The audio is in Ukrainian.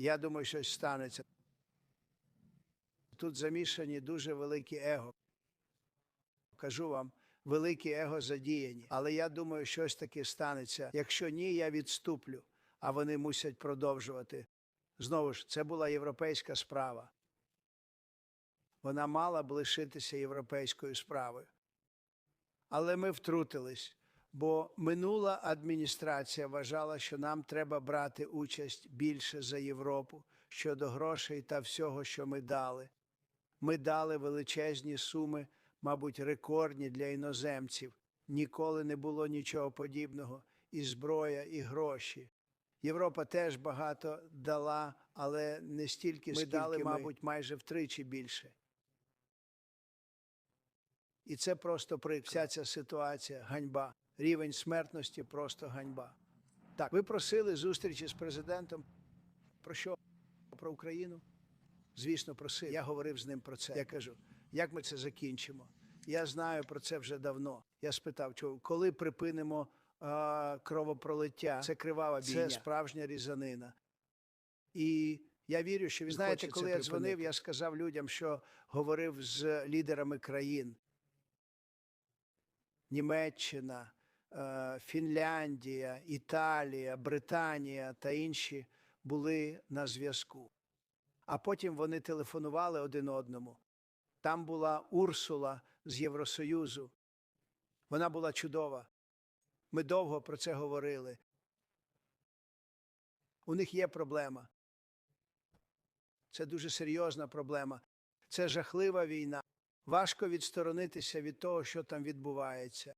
Я думаю, щось станеться. Тут замішані дуже великі его. Кажу вам, великі его задіяні. Але я думаю, щось таке станеться. Якщо ні, я відступлю, а вони мусять продовжувати. Знову ж, це була європейська справа. Вона мала б лишитися європейською справою. Але ми втрутились, бо минула адміністрація вважала, що нам треба брати участь більше за Європу щодо грошей та всього, що ми дали. Ми дали величезні суми, мабуть, рекордні для іноземців. Ніколи не було нічого подібного. І зброя, і гроші. Європа теж багато дала, але не стільки, Ми скільки дали, ми, мабуть, майже втричі більше. І це просто при вся ця ситуація ганьба. Рівень смертності просто ганьба. Так, ви просили зустрічі з президентом. Про що? Про Україну? Звісно, просив. Я говорив з ним про це. Я кажу, як ми це закінчимо? Я знаю про це вже давно. Я спитав, коли припинимо а, кровопролиття? Це кривава бійня. Це справжня різанина. І я вірю, що він знаєте, хоче коли це я дзвонив, я сказав людям, що говорив з лідерами країн. Німеччина, Фінляндія, Італія, Британія та інші були на зв'язку. А потім вони телефонували один одному. Там була Урсула з Євросоюзу. Вона була чудова. Ми довго про це говорили. У них є проблема. Це дуже серйозна проблема. Це жахлива війна. Важко відсторонитися від того, що там відбувається.